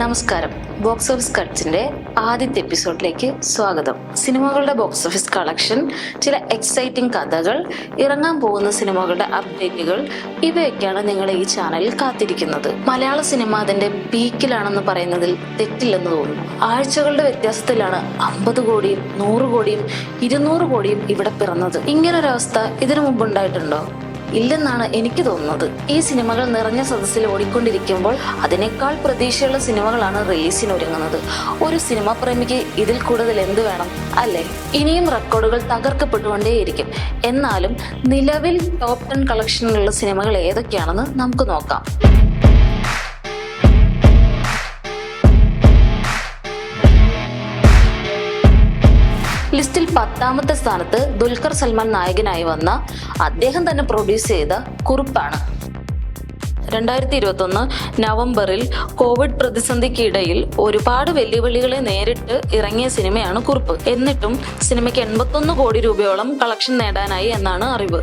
നമസ്കാരം. Box office കട്ട്സിന്റെ ആദ്യത്തെ എപ്പിസോഡിലേക്ക് സ്വാഗതം. സിനിമകളുടെ ബോക്സ് ഓഫീസ് കളക്ഷൻ ചില എക്സൈറ്റിംഗ് കഥകൾ ഇറങ്ങാൻ പോകുന്ന സിനിമകളുടെ അപ്ഡേറ്റുകൾ ഇവയൊക്കെയാണ് നിങ്ങൾ ഈ ചാനലിൽ കാത്തിരിക്കുന്നത്. മലയാള സിനിമ അതിന്റെ പീക്കിലാണെന്ന് പറയുന്നതിൽ തെറ്റില്ലെന്ന് തോന്നുന്നു. ആഴ്ചകളുടെ വ്യത്യാസത്തിലാണ് അമ്പത് കോടിയും നൂറ് കോടിയും ഇരുന്നൂറ് കോടിയും ഇവിടെ പിറന്നത്. ഇങ്ങനൊരവസ്ഥ ഇതിനു മുമ്പ് ഉണ്ടായിട്ടുണ്ടോ? ഇല്ലെന്നാണ് എനിക്ക് തോന്നുന്നത്. ഈ സിനിമകൾ നിറഞ്ഞ സദസ്സിൽ ഓടിക്കൊണ്ടിരിക്കുമ്പോൾ അതിനേക്കാൾ പ്രതീക്ഷയുള്ള സിനിമകളാണ് റിലീസിന് ഒരുങ്ങുന്നത്. ഒരു സിനിമ പ്രേമിക്ക് ഇതിൽ കൂടുതൽ എന്ത് വേണം അല്ലേ? ഇനിയും റെക്കോർഡുകൾ തകർക്കപ്പെട്ടുകൊണ്ടേയിരിക്കും. എന്നാലും നിലവിൽ ടോപ്പ് ടെൻ കളക്ഷനിലുള്ള സിനിമകൾ ഏതൊക്കെയാണെന്ന് നമുക്ക് നോക്കാം. ലിസ്റ്റിൽ പത്താമത്തെ സ്ഥാനത്ത് ദുൽഖർ സൽമാൻ നായകനായി വന്ന അദ്ദേഹം തന്നെ പ്രൊഡ്യൂസ് ചെയ്ത കുറിപ്പാണ്. രണ്ടായിരത്തി ഇരുപത്തൊന്ന് നവംബറിൽ കോവിഡ് പ്രതിസന്ധിക്കിടയിൽ ഒരുപാട് വെല്ലുവിളികളെ നേരിട്ട് ഇറങ്ങിയ സിനിമയാണ് കുറിപ്പ്. എന്നിട്ടും സിനിമയ്ക്ക് എൺപത്തൊന്ന് കോടി രൂപയോളം കളക്ഷൻ നേടാനായി എന്നാണ് അറിവ്.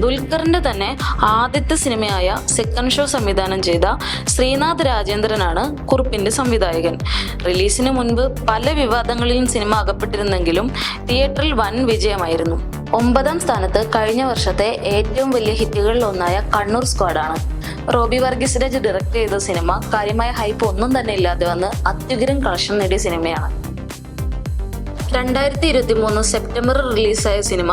ദുൽഖറിന്റെ തന്നെ ആദ്യത്തെ സിനിമയായ സെക്കൻഡ് ഷോ സംവിധാനം ചെയ്ത ശ്രീനാഥ് രാജേന്ദ്രനാണ് കുറിപ്പിന്റെ സംവിധായകൻ. റിലീസിന് മുൻപ് പല വിവാദങ്ങളിലും സിനിമ അകപ്പെട്ടിരുന്നെങ്കിലും തിയേറ്ററിൽ വൻ വിജയമായിരുന്നു. ഒമ്പതാം സ്ഥാനത്ത് കഴിഞ്ഞ വർഷത്തെ ഏറ്റവും വലിയ ഹിറ്റുകളിൽ ഒന്നായ കണ്ണൂർ സ്ക്വാഡാണ്. റോബി വർഗീസ് രാജ് ഡയറക്ട് ചെയ്ത സിനിമ കാര്യമായ ഹൈപ്പ് ഒന്നും തന്നെ ഇല്ലാതെ വന്ന് അത്യുഗ്രം കളക്ഷൻ നേടിയ സിനിമയാണ്. രണ്ടായിരത്തി ഇരുപത്തി മൂന്ന് സെപ്റ്റംബർ റിലീസായ സിനിമ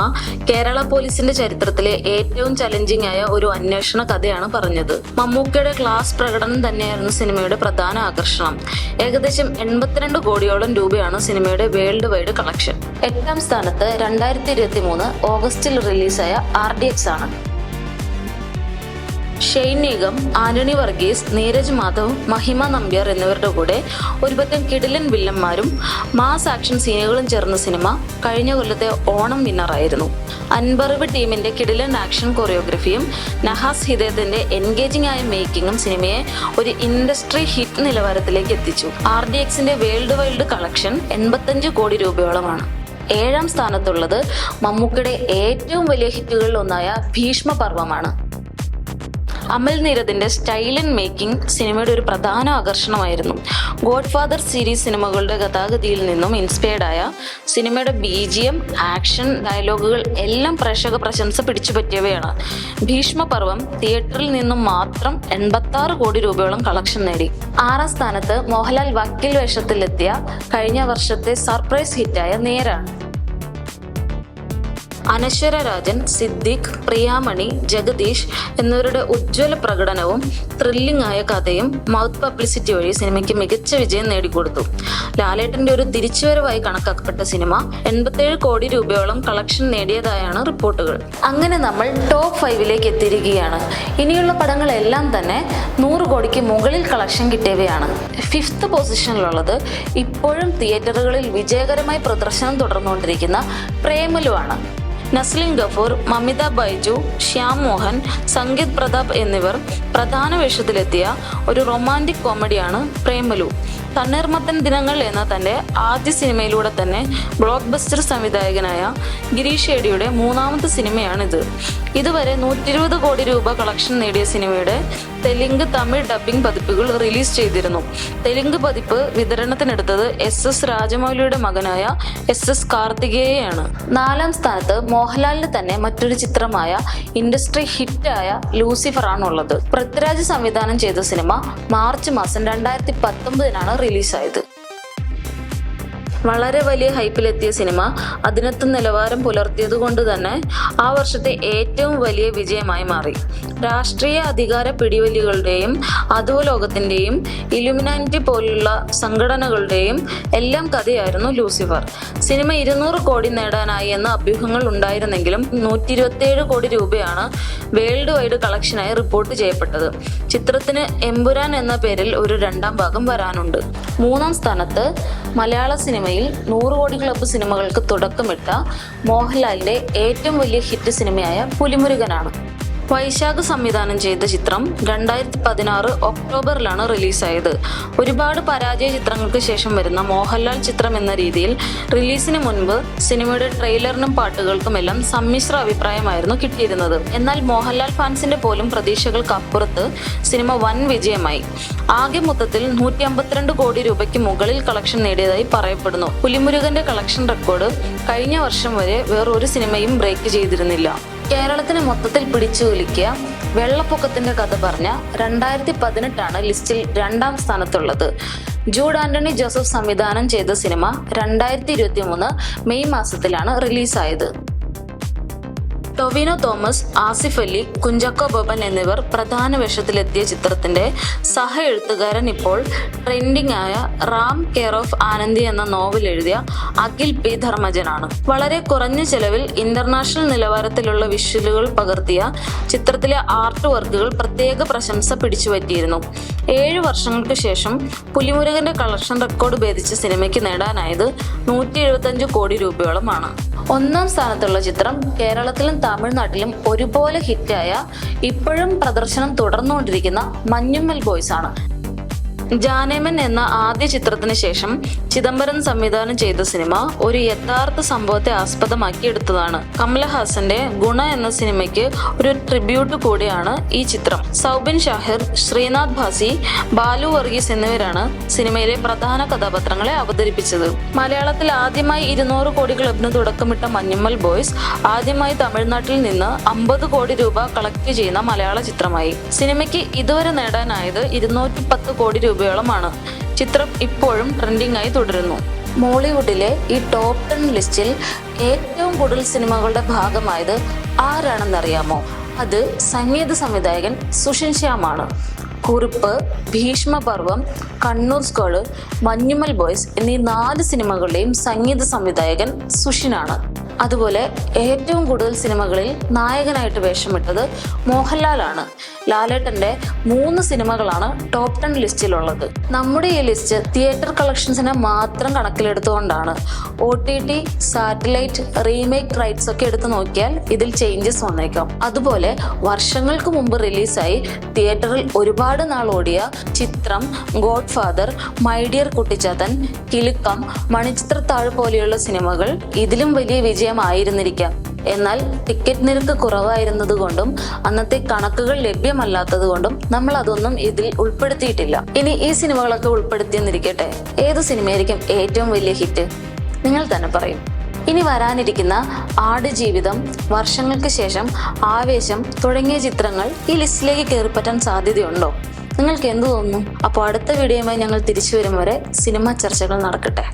കേരള പോലീസിന്റെ ചരിത്രത്തിലെ ഏറ്റവും ചലഞ്ചിങ് ആയ ഒരു അന്വേഷണ കഥയാണ് പറഞ്ഞത്. മമ്മൂക്കയുടെ ക്ലാസ് പ്രകടനം തന്നെയായിരുന്നു സിനിമയുടെ പ്രധാന ആകർഷണം. ഏകദേശം എൺപത്തിരണ്ട് കോടിയോളം രൂപയാണ് സിനിമയുടെ വേൾഡ് വൈഡ് കളക്ഷൻ എട്ടാം സ്ഥാനത്ത് രണ്ടായിരത്തി ഇരുപത്തി മൂന്ന് ഓഗസ്റ്റിൽ റിലീസായ ആർ ഡി എക്സ് ആണ്. ഷെയ്ൻ നിഗം ആന്റണി വർഗീസ് നീരജ് മാധവ് മഹിമ നമ്പ്യാർ എന്നിവരുടെ കൂടെ ഒരുപറ്റം കിടിലൻ വില്ലന്മാരും മാസ് ആക്ഷൻ സീനുകളും ചേർന്ന സിനിമ കഴിഞ്ഞ കൊല്ലത്തെ ഓണം വിന്നറായിരുന്നു. അൻപറിവ് ടീമിന്റെ കിടിലൻ ആക്ഷൻ കൊറിയോഗ്രഫിയും നഹാസ് ഹിദയത്തിന്റെ എൻഗേജിംഗ് ആയ മേക്കിങ്ങും സിനിമയെ ഒരു ഇൻഡസ്ട്രി ഹിറ്റ് നിലവാരത്തിലേക്ക് എത്തിച്ചു. ആർ ഡി എക്സിന്റെ വേൾഡ് വൈൽഡ് കളക്ഷൻ എൺപത്തഞ്ച് കോടി രൂപയോളമാണ്. ഏഴാം സ്ഥാനത്തുള്ളത് മമ്മൂക്കയുടെ ഏറ്റവും വലിയ ഹിറ്റുകളിൽ ഒന്നായ ഭീഷ്മപർവമാണ്. അമൽ നീരദിന്റെ സ്റ്റൈൽ ആൻഡ് മേക്കിംഗ് സിനിമയുടെ ഒരു പ്രധാന ആകർഷണമായിരുന്നു. ഗോഡ് ഫാദർ സീരീസ് സിനിമകളുടെ ഗതാഗതിയിൽ നിന്നും ഇൻസ്പയർഡ് ആയ സിനിമയുടെ ബീജിയം ആക്ഷൻ ഡയലോഗുകൾ എല്ലാം പ്രേക്ഷക പ്രശംസ പിടിച്ചു പിടിച്ചുപറ്റിയവയാണ് ഭീഷ്മപർവം തിയേറ്ററിൽ നിന്നും മാത്രം എൺപത്തി ആറ് കോടി രൂപയോളം കളക്ഷൻ നേടി. ആറാം സ്ഥാനത്ത് മോഹൻലാൽ വക്കീൽ വേഷത്തിലെത്തിയ കഴിഞ്ഞ വർഷത്തെ സർപ്രൈസ് ഹിറ്റായ നേരാണ്. അനശ്വര രാജൻ സിദ്ദിഖ് പ്രിയാമണി ജഗദീഷ് എന്നിവരുടെ ഉജ്ജ്വല പ്രകടനവും ത്രില്ലിംഗ് ആയ കഥയും മൗത്ത് പബ്ലിസിറ്റി വഴി സിനിമയ്ക്ക് മികച്ച വിജയം നേടിക്കൊടുത്തു. ലാലേട്ടന്റെ ഒരു തിരിച്ചുവരവായി കണക്കാക്കപ്പെട്ട സിനിമ എൺപത്തേഴ് കോടി രൂപയോളം കളക്ഷൻ നേടിയതായാണ് റിപ്പോർട്ടുകൾ. അങ്ങനെ നമ്മൾ ടോപ്പ് ഫൈവിലേക്ക് എത്തിയിരിക്കുകയാണ്. ഇനിയുള്ള പടങ്ങളെല്ലാം തന്നെ നൂറ് കോടിക്ക് മുകളിൽ കളക്ഷൻ കിട്ടിയവയാണ്. ഫിഫ്ത്ത് പൊസിഷനിലുള്ളത് ഇപ്പോഴും തിയേറ്ററുകളിൽ വിജയകരമായി പ്രദർശനം തുടർന്നുകൊണ്ടിരിക്കുന്ന പ്രേമലു ആണ്. നസ്ലിൻ ഗഫൂർ മമിത ബൈജു ശ്യാം മോഹൻ സംഗീത് പ്രതാപ് എന്നിവർ പ്രധാന വേഷത്തിലെത്തിയ ഒരു റൊമാന്റിക് കോമഡിയാണ് പ്രേമലു. തണ്ണീർമത്തൻ ദിനങ്ങൾ എന്ന തന്റെ ആദ്യ സിനിമയിലൂടെ തന്നെ ബ്ലോക്ക് ബസ്റ്റർ സംവിധായകനായ ഗിരീഷ് ഏടിയുടെ മൂന്നാമത്തെ സിനിമയാണിത്. ഇതുവരെ നൂറ്റി കോടി രൂപ കളക്ഷൻ നേടിയ സിനിമയുടെ തെലുങ്ക് തമിഴ് ഡബ്ബിംഗ് പതിപ്പുകൾ റിലീസ് ചെയ്തിരുന്നു. തെലുങ്ക് പതിപ്പ് വിതരണത്തിനെടുത്തത് എസ് എസ് രാജമൗലിയുടെ മകനായ എസ് എസ് കാർത്തികേയാണ് നാലാം സ്ഥാനത്ത് മോഹൻലാലിന് തന്നെ മറ്റൊരു ചിത്രമായ ഇൻഡസ്ട്രി ഹിറ്റായ ലൂസിഫർ ആണ് ഉള്ളത് പൃഥ്വിരാജ് സംവിധാനം ചെയ്ത സിനിമ മാർച്ച് മാസം രണ്ടായിരത്തി പത്തൊമ്പതിനാണ് റിലീസായത്. വളരെ വലിയ ഹൈപ്പിലെത്തിയ സിനിമ. അതിനൊത്ത നിലവാരം പുലർത്തിയത് കൊണ്ട് തന്നെ ആ വർഷത്തെ ഏറ്റവും വലിയ വിജയമായി മാറി. രാഷ്ട്രീയ അധികാര പിടിവലികളുടെയും അധോലോകത്തിന്റെയും ഇലുമിനാറ്റി പോലുള്ള സംഘടനകളുടെയും എല്ലാം കഥയായിരുന്നു ലൂസിഫർ. സിനിമ ഇരുന്നൂറ് കോടി നേടാനായി എന്ന അഭ്യൂഹങ്ങൾ ഉണ്ടായിരുന്നെങ്കിലും നൂറ്റി ഇരുപത്തിയേഴ് കോടി രൂപയാണ് വേൾഡ് വൈഡ് കളക്ഷനായി റിപ്പോർട്ട് ചെയ്യപ്പെട്ടത്. ചിത്രത്തിന് എമ്പുരാൻ എന്ന പേരിൽ ഒരു രണ്ടാം ഭാഗം വരാനുണ്ട്. മൂന്നാം സ്ഥാനത്ത് മലയാള സിനിമയിൽ നൂറ് കോടി ക്ലബ്ബ് സിനിമകൾക്ക് തുടക്കമിട്ട മോഹൻലാലിന്റെ ഏറ്റവും വലിയ ഹിറ്റ് സിനിമയായ പുലിമുരുകനാണ്. വൈശാഖ് സംവിധാനം ചെയ്ത ചിത്രം രണ്ടായിരത്തി പതിനാറ് ഒക്ടോബറിലാണ് റിലീസായത്. ഒരുപാട് പരാജയ ചിത്രങ്ങൾക്ക് ശേഷം വരുന്ന മോഹൻലാൽ ചിത്രം എന്ന രീതിയിൽ റിലീസിന് മുൻപ് സിനിമയുടെ ട്രെയിലറിനും പാട്ടുകൾക്കുമെല്ലാം സമ്മിശ്ര അഭിപ്രായമായിരുന്നു കിട്ടിയിരുന്നത്. എന്നാൽ മോഹൻലാൽ ഫാൻസിന്റെ പോലും പ്രതീക്ഷകൾക്ക് അപ്പുറത്ത് സിനിമ വൻ വിജയമായി. ആകെ മൊത്തത്തിൽ നൂറ്റി അമ്പത്തിരണ്ട് കോടി രൂപയ്ക്ക് മുകളിൽ കളക്ഷൻ നേടിയതായി പറയപ്പെടുന്നു. പുലിമുരുകന്റെ കളക്ഷൻ റെക്കോർഡ് കഴിഞ്ഞ വർഷം വരെ വേറൊരു സിനിമയും ബ്രേക്ക് ചെയ്തിരുന്നില്ല. കേരളത്തിന് മൊത്തത്തിൽ പിടിച്ചു കുലുക്കിയ വെള്ളപ്പൊക്കത്തിന്റെ കഥ പറഞ്ഞ രണ്ടായിരത്തി പതിനെട്ടാണ് ലിസ്റ്റിൽ രണ്ടാം സ്ഥാനത്തുള്ളത്. ജൂഡ് ആന്റണി ജോസഫ് സംവിധാനം ചെയ്ത സിനിമ രണ്ടായിരത്തി മെയ് മാസത്തിലാണ് റിലീസായത്. ടൊവിനോ തോമസ് ആസിഫ് അലി കുഞ്ചാക്കോ ബോബൻ എന്നിവർ പ്രധാന വേഷത്തിലെത്തിയ ചിത്രത്തിന്റെ സഹ എഴുത്തുകാരൻ ഇപ്പോൾ ട്രെൻഡിംഗ് ആയ റാം കെയർ ഓഫ് ആനന്ദി എന്ന നോവൽ എഴുതിയ അഖിൽ പി. ധർമ്മജനാണ്. വളരെ കുറഞ്ഞ ചെലവിൽ ഇന്റർനാഷണൽ നിലവാരത്തിലുള്ള വിഷ്വലുകൾ പകർത്തിയ ചിത്രത്തിലെ ആർട്ട് വർക്കുകൾ പ്രത്യേക പ്രശംസ പിടിച്ചുപറ്റിയിരുന്നു. ഏഴ് വർഷങ്ങൾക്ക് ശേഷം പുലിമുരുകന്റെ കളക്ഷൻ റെക്കോർഡ് ഭേദിച്ച സിനിമയ്ക്ക് നേടാനായത് നൂറ്റി കോടി രൂപയോളമാണ്. ഒന്നാം സ്ഥാനത്തുള്ള ചിത്രം കേരളത്തിലും തമിഴ്നാട്ടിലും ഒരുപോലെ ഹിറ്റായ ഇപ്പോഴും പ്രദർശനം തുടർന്നുകൊണ്ടിരിക്കുന്ന മഞ്ഞുമ്മൽ ബോയ്സ് ആണ് ജാനേമൻ എന്ന ആദ്യ ചിത്രത്തിന് ശേഷം ചിദംബരം സംവിധാനം ചെയ്ത സിനിമ ഒരു യഥാർത്ഥ സംഭവത്തെ ആസ്പദമാക്കി എടുത്തതാണ് കമലഹാസന്റെ ഗുണ എന്ന സിനിമയ്ക്ക് ഒരു ട്രിബ്യൂട്ട് കൂടിയാണ് ഈ ചിത്രം. സൗബിൻ ഷാഹിർ ശ്രീനാഥ് ഭാസി ബാലു വർഗീസ് എന്നിവരാണ് സിനിമയിലെ പ്രധാന കഥാപാത്രങ്ങളെ അവതരിപ്പിച്ചത്. മലയാളത്തിൽ ആദ്യമായി ഇരുന്നൂറ് കോടി ക്ലബിന് തുടക്കമിട്ട മഞ്ഞുമ്മൽ ബോയ്സ് ആദ്യമായി തമിഴ്നാട്ടിൽ നിന്ന് അമ്പത് കോടി രൂപ കളക്ട് ചെയ്യുന്ന മലയാള ചിത്രമായി. സിനിമയ്ക്ക് ഇതുവരെ നേടാനായത് ഇരുന്നൂറ്റി പത്ത് കോടി രൂപയോളമാണ് ചിത്രം ഇപ്പോഴും ട്രെൻഡിംഗ് ആയി തുടരുന്നു. മോളിവുഡിലെ ഈ ടോപ്പ് ടെൻ ലിസ്റ്റിൽ ഏറ്റവും കൂടുതൽ സിനിമകളുടെ ഭാഗമായത് ആരാണെന്നറിയാമോ? അത് സംഗീത സംവിധായകൻ സുഷിൻ ശ്യാമാണ്. കുറിപ്പ് ഭീഷ്മപർവം കണ്ണൂർ സ്കോൾ മഞ്ഞുമൽ ബോയ്സ് എന്നീ നാല് സിനിമകളുടെയും സംഗീത സംവിധായകൻ സുഷിനാണ് അതുപോലെ ഏറ്റവും കൂടുതൽ സിനിമകളിൽ നായകനായിട്ട് വേഷമിട്ടത് മോഹൻലാലാണ്. ലാലേട്ടന്റെ മൂന്ന് സിനിമകളാണ് ടോപ്പ് ടെൻ ലിസ്റ്റിലുള്ളത്. നമ്മുടെ ഈ ലിസ്റ്റ് തിയേറ്റർ കളക്ഷൻസിനെ മാത്രം കണക്കിലെടുത്തുകൊണ്ടാണ്. O T T satellite remake rights ഒക്കെ എടുത്തു നോക്കിയാൽ ഇതിൽ ചേഞ്ചസ് വന്നേക്കാം. അതുപോലെ വർഷങ്ങൾക്ക് മുമ്പ് റിലീസായി തിയേറ്ററിൽ ഒരുപാട് നാൾ ഓടിയ ചിത്രം god father my dear Kuttichathan Kilukkam Manichitrathazhu പോലെയുള്ള സിനിമകൾ ഇതിലും വലിയ വിജയമായിരുന്നിരിക്കാം എന്നാൽ ടിക്കറ്റ് നിരക്ക് കുറവായിരുന്നതുകൊണ്ടും അന്നത്തെ കണക്കുകൾ ലഭ്യമല്ലാത്തതുകൊണ്ടും നമ്മൾ അതൊന്നും ഇതിൽ ഉൾപ്പെടുത്തിയിട്ടില്ല. ഇനി ഈ സിനിമകളൊക്കെ ഉൾപ്പെടുത്തിയെന്നിരിക്കട്ടെ. ഏത് സിനിമയായിരിക്കും ഏറ്റവും വലിയ ഹിറ്റ് നിങ്ങൾ തന്നെ പറയും. ഇനി വരാനിരിക്കുന്ന ആട് ജീവിതം വർഷങ്ങൾക്ക് ശേഷം ആവേശം തുടങ്ങിയ ചിത്രങ്ങൾ ഈ ലിസ്റ്റിലേക്ക് കയറിപ്പറ്റാൻ സാധ്യതയുണ്ടോ? നിങ്ങൾക്ക് എന്തു തോന്നുന്നു? അപ്പോൾ അടുത്ത വീഡിയോയുമായി ഞങ്ങൾ തിരിച്ചു വരും വരെ സിനിമ ചർച്ചകൾ നടക്കട്ടെ.